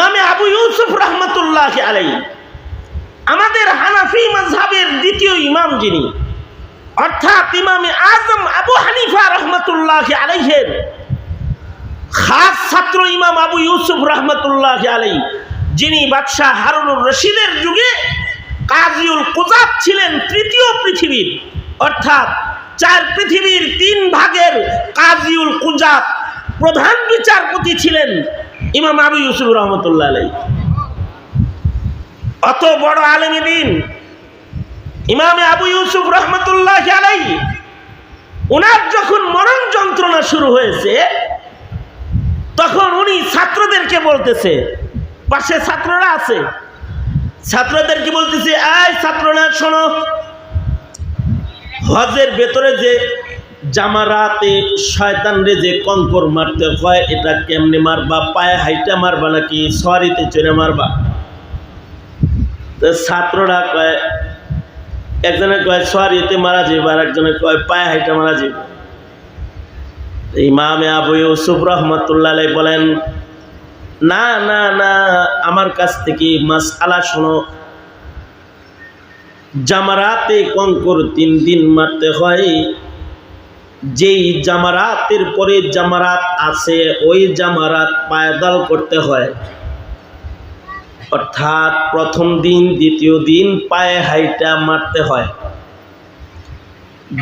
ইমামে আবু ইউসুফ রহমতুল্লাহ আলাই আমাদের হানাফি mazhabের দ্বিতীয় ইমাম যিনি, অর্থাৎ ইমামে আজম আবু হানিফা রহমতুল্লাহ আলাইহের খাস ছাত্র ইমাম আবু ইউসুফ রহমতুল্লাহ আলাই যিনি বাদশাহ হারুনুর রশিদের যুগে কাজিউল কুজাব ছিলেন তৃতীয় পৃথিবীর, অর্থাৎ চার পৃথিবীর তিন ভাগের কাজিউল কুজাত প্রধান বিচারপতি ছিলেন ইমাম আবু ইউসুফ রহমতুল্লাহ আলাই অত বড় আলেমী দিন ইমামে আবু ইউসুফ রহমতুল্লাহ আলাই ওনার যখন মরণ যন্ত্রণা শুরু হয়েছে, তখন উনি ছাত্রদেরকে বলতেছে, পাশে ছাত্ররা আছে ছাত্রদেরকে বলতেছে, আয় ছাত্ররা, শোনো হজের ভেতরে যে জামারাতে শয়তানরে যে কঙ্কর মারতে হয়, এটা কেমনে মারবা? পায়ে হাইটা মারবা নাকি সরিতে চড়ে মারবা? ছাত্ররা কয়, একজনে কয় সরিতে মারা যাবে আর একজনে কয়, পায়ে হাইটা মারা যাবে ইমামে আবু ইউসুফ রহমতুল্লাহ বলেন, না না না, আমার কাছ থেকে মাস আলা শোনো। জামারাতে কঙ্কর তিন দিন মারতে হয় যেই জামারাতের পরে জামারাত আছে, ওই জামারাত পায়দাল করতে হয়। অর্থাৎ প্রথম দিন, দ্বিতীয় দিন পায়ে হাইটা মারতে হয়।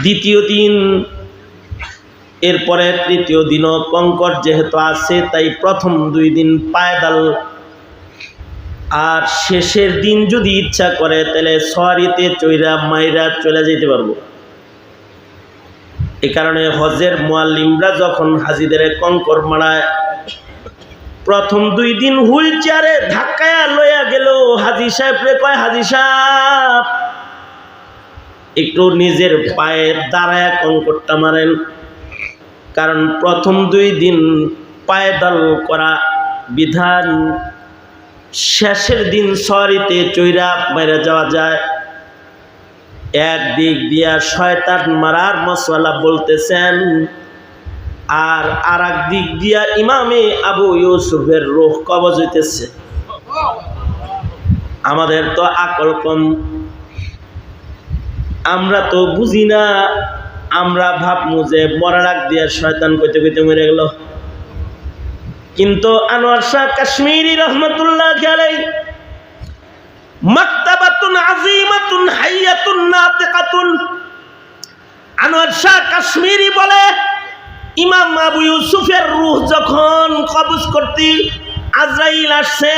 দ্বিতীয় দিন, এরপরে তৃতীয় দিনও কঙ্কর যেহেতু আছে, তাই প্রথম দুই দিন পায়দাল। আর শেষের দিন যদি ইচ্ছা করে, তাহলে সরিতে চৈরা মাইরা চলে যেতে পারব। এ কারণে হজের মোয়াল্লিমরা যখন হাজিদের কঙ্কর মারায়, প্রথম দুই দিন হুইল চেয়ারে ধাক্কায়া লইয়া গেল, হাজি সাহেব রে কয়, হাজি সাহেব, একটু নিজের পায়ে দাঁড়ায় কঙ্করটা মারেন। কারণ প্রথম দুই দিন পায়দাল করা বিধান, শেষের দিন সরিতে চৈরা বাইরে যাওয়া যায়। এক দিক দিয়া শয়তান মারার মশলা বলতেছেন, আর আর দিক দিয়া ইমামে আবু ইউসুফের রোহ কবজ হইতেছে। আমাদের তো আকল কম। আমরা তো বুঝি না, আমরা ভাবমু যে মরার আগ দিয়া শয়তান কইতে কইতে মরে গেল। কিন্তু আনোয়ার শাহ কাশ্মীরি রহমতুল্লাহ মাক্তাবাতুন আজিমাতুন কাশ্মীরি বলে, ইমাম আবু ইউসুফের রূহ যখন কবজ করতে আজরাইল আসছে,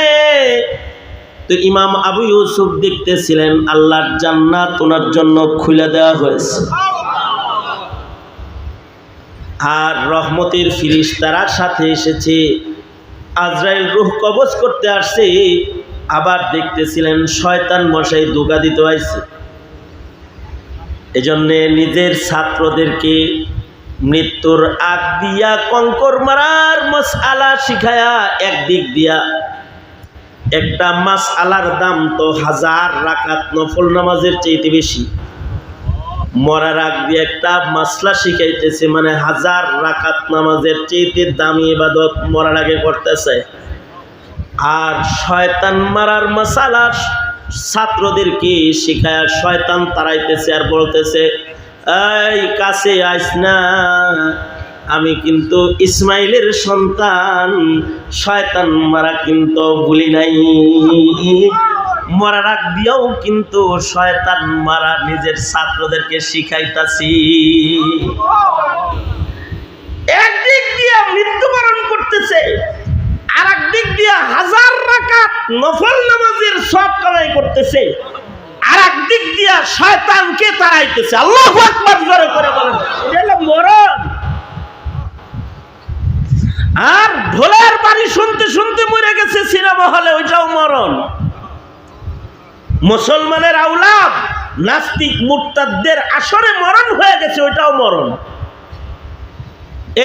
তো ইমাম আবু ইউসুফ দেখতেছিলেন আল্লাহর জান্নাত ওনার জন্য খুলে দেওয়া হয়েছে। আর রহমতের ফিরিস তারার সাথে এসেছে। আজরাইল রুহ কবজ করতে আসছে, আবার দেখতেছিলেন শয়তান মশাই দোকা দিতে আইছে। এজন্যে নিজের ছাত্রদেরকে মৃত্যুর আগ দিয়া কঙ্কর মারার মাস আলা শিখায়া একদিক দিয়া একটা মাস আলার দাম তো হাজার রাকাত নফল নামাজের চাইতে বেশি। মরার আগ দিয়ে একটা মাসলা শিখাইতেছে মানে হাজার রাকাত নামাজের চেয়েতে দামি ইবাদত মরার আগে করতেছে। আর শয়তান মারার মশালা ছাত্রদেরকে শিখায় শয়তান তারাইতেছে আর বলতেছে, এই কাছে আইস না। আমি কিন্তু ইসমাইলের সন্তান, শয়তান মারা কিন্তু ভুলি নাই। মরার আগ দিয়েও কিন্তু শয়তান মারা নিজের ছাত্রদেরকে শিখাইতাছি। একদিক দিয়ে মৃত্যুবরণ করতেছে আর একদিক দিয়ে হাজার নফল নামাজের সব কামাই করতেছে আর একদিক দিয়া শয়তানকে তাড়াইতেছে। আল্লাহ আকবার জোরে করে বলেন মরণ। আর ঢোলের বাড়ি শুনতে শুনতে মরে গেছে সিনেমা হলে, ওইটাও মরণ। মুসলমানের আউলাদ নাস্তিক, মুরতাদদের আসরে মরণ হয়ে গেছে, ওইটাও মরণ।